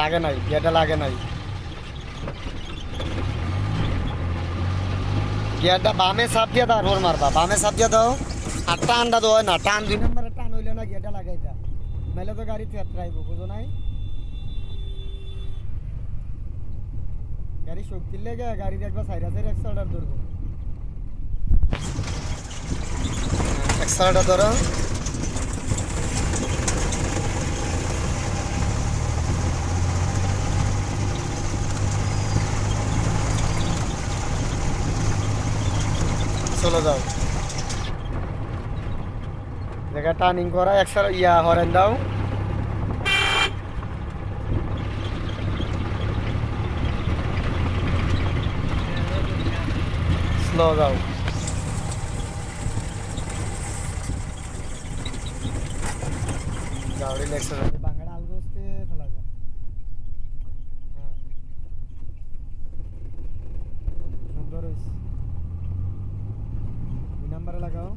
লাগে নাই গিয়ারটা লাগে নাই। গিয়ারটা বামে চাপ দিয়ে তারপর মারবা বামে চাপ দিয়ে দাও, আর টানটা তো হয় না, টান দুই নম্বরে টান হইলে না গিয়ারটা লাগাই যা নাহলে তো গাড়ি থেতরাইব বুঝো নাই? গাড়ি শক্তির লেগে গাড়ি দেখবা সাইডা সাইড এক্সেলটার ধরবো এক্সেলটা ধরো চলে যাও। জায়গা টার্নিং করা একসার ইয়া হরেন দাও। স্লো যাও। যাও রিল্যাক্স হয়ে যাও বাংলা আলগো হচ্ছে ফেলা যাও হ্যাঁ সুন্দর হয়েছে দুই নাম্বারে লাগাও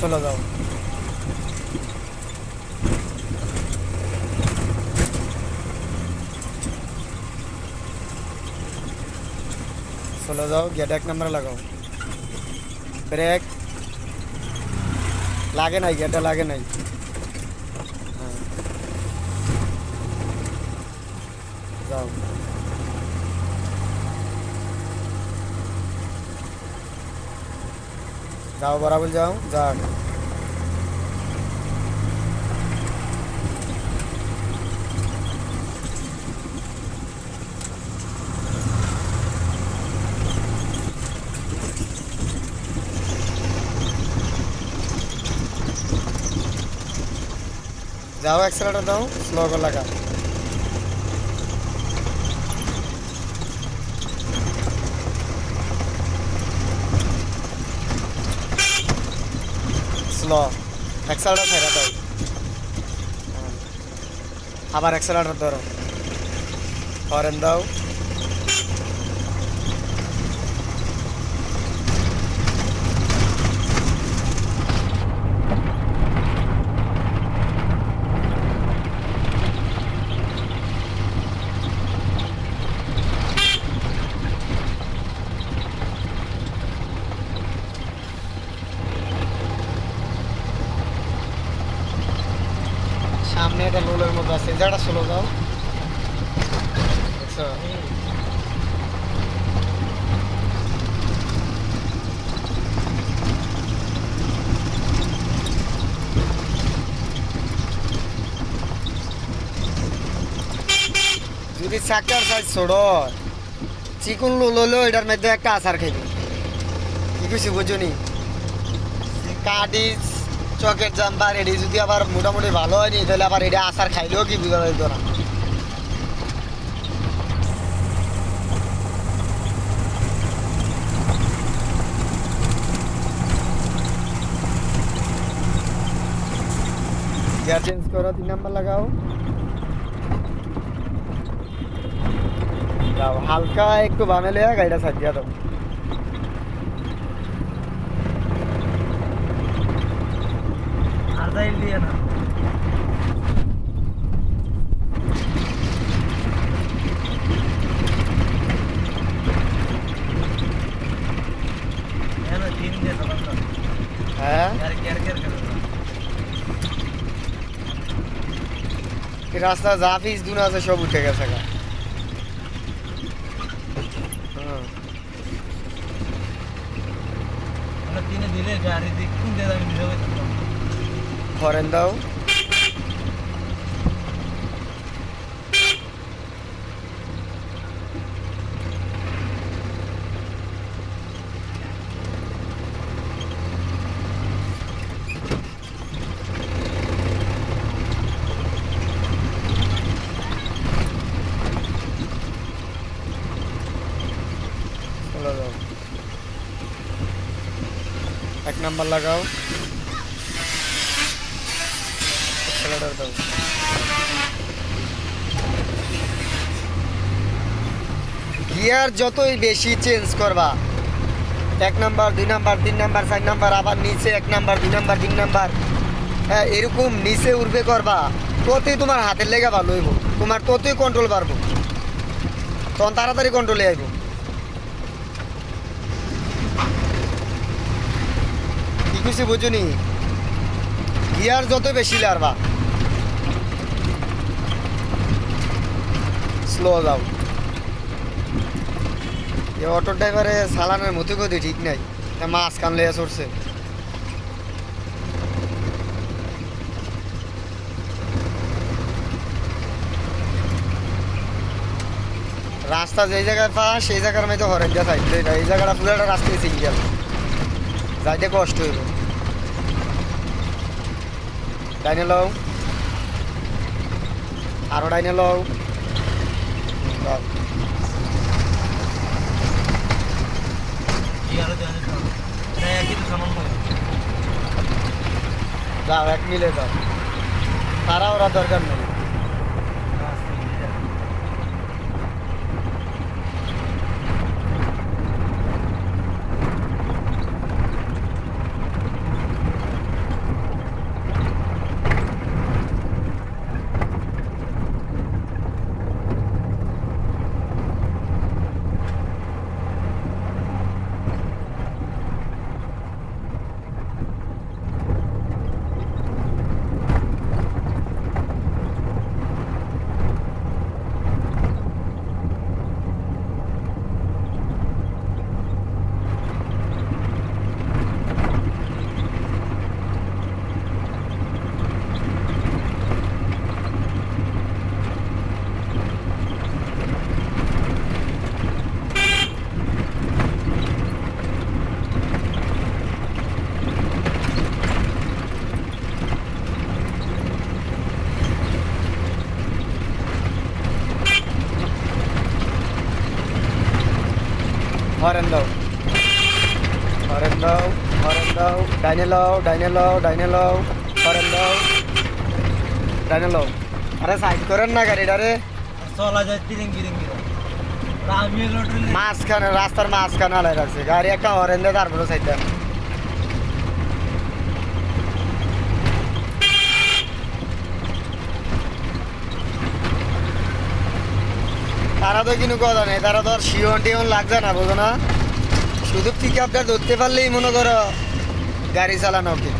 চলে যাও চলে যাও গেট এক নম্বরে লাগাও ব্রেক লাগে নাই গেটে লাগে নাই হ্যাঁ। যাও যাও বরাবর যাও যাক যাও এক্সেলেটার দাও স্লো করে লাগা স্লো এক্সেলেটার ফেরা দাও। আবার এক্সেলেটার ধরো। হরেন দাও। লোলের মতো আছে যাটা স্লো যাও দেখছ? যদি চাকার সাইজ ছোট চিকুন লোল হলেও এটার মধ্যে একটা আচার খাইবে। কি কিছু বুঝুনি? কাটিস চকের যদি আবার মোটামুটি ভালো হয়নি, তাহলে আবার এটা আচার খাইলেও কি বোঝা যেত না। গিয়ার চেঞ্জ করো, তিন নাম্বার লাগাও। হালকা একটু বামে লেয়া গাড়িটা সাজিয়ে দাও। হারদাইল দিয়ে না। হ্যাঁ? রাস্তা যা দু দুন আছে সব উঠে গেছে গা। হ্যাঁ। মানে তিনে দিলে গাড়ি দেখুন দিয়ে আমি হরেন দাও। এক নাম্বার লাগাও। Accelerator দাও। গিয়ার যতই বেশি চেঞ্জ করবা, এক নাম্বার, দুই নাম্বার, তিন নাম্বার, চার নাম্বার, আবার নিচে এক নাম্বার, দুই নাম্বার, তিন নাম্বার হ্যাঁ এরকম নিচে উঠবে করবা, ততই তোমার হাতের লেগে ভালো হইব, তোমার ততই কন্ট্রোল পারব তখন তাড়াতাড়ি কন্ট্রোলে আইব। কি কিছু বুঝুনি? গিয়ার যত বেশি লারবা স্লো যাও এ অটো ড্রাইভারে সালানের মতো গতি ঠিক নাই। মাছ কামলে চড়ছে। রাস্তা যেই জায়গায় পা, সেই জায়গার মধ্যে হরেক যা সাইড এই জায়গাটা পুরো একটা রাস্তায় সিঙ্গেল। যাইতে কষ্ট হইব। ডাইনে লও। আরও ডাইনে লও। দাও যাও এক মিলে দাও তারা ওরা দরকার নেই। হরেন দাও হরেন দাও হরেন দাও ডাইনে লও ডাইনে লও ডাইনে লও হরেন দাও ডাইনে লও আরে সাইড করেন না গাড়িটা রে। চলা যায় তিরিঙ্গি রিঙ্গি মাঝখানে রাস্তার মাঝখানে আলাই রাখছে। গাড়ি একটা হরেন দেয় তারপরে সাইড। দেন তারা তো কিন্তু কথা নেই। তারা তো আর শিওন টিওন লাগছে না, বোঝো না? শুধু পিক আপটা ধরতে পারলেই মনে করো গাড়ি চালানো ওকে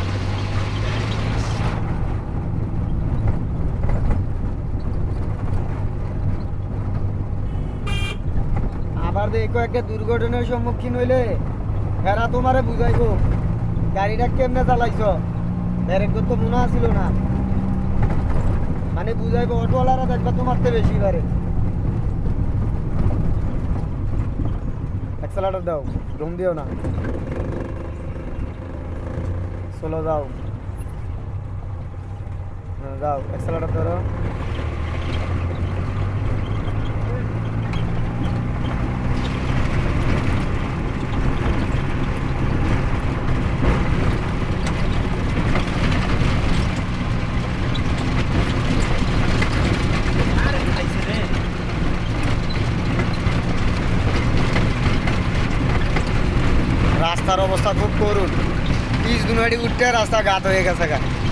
আবার দেখো একটা দুর্ঘটনার সম্মুখীন হইলে এরা তোমারে বুঝাইবো। গাড়িটা কেমনে চালাইছ? ব্যারেক তো মনে আসিল না। মানে বুঝাইবো, অটোওয়ালারা দেখবা তোমার তো বেশি বারে অ্যাক্সেলারেটর দাও ঘুম দিও না। সোলো দাও। হ্যাঁ, দাও অ্যাক্সেলারেটর ধরো। गाडी उठते रस्ता गातो हे कसं काय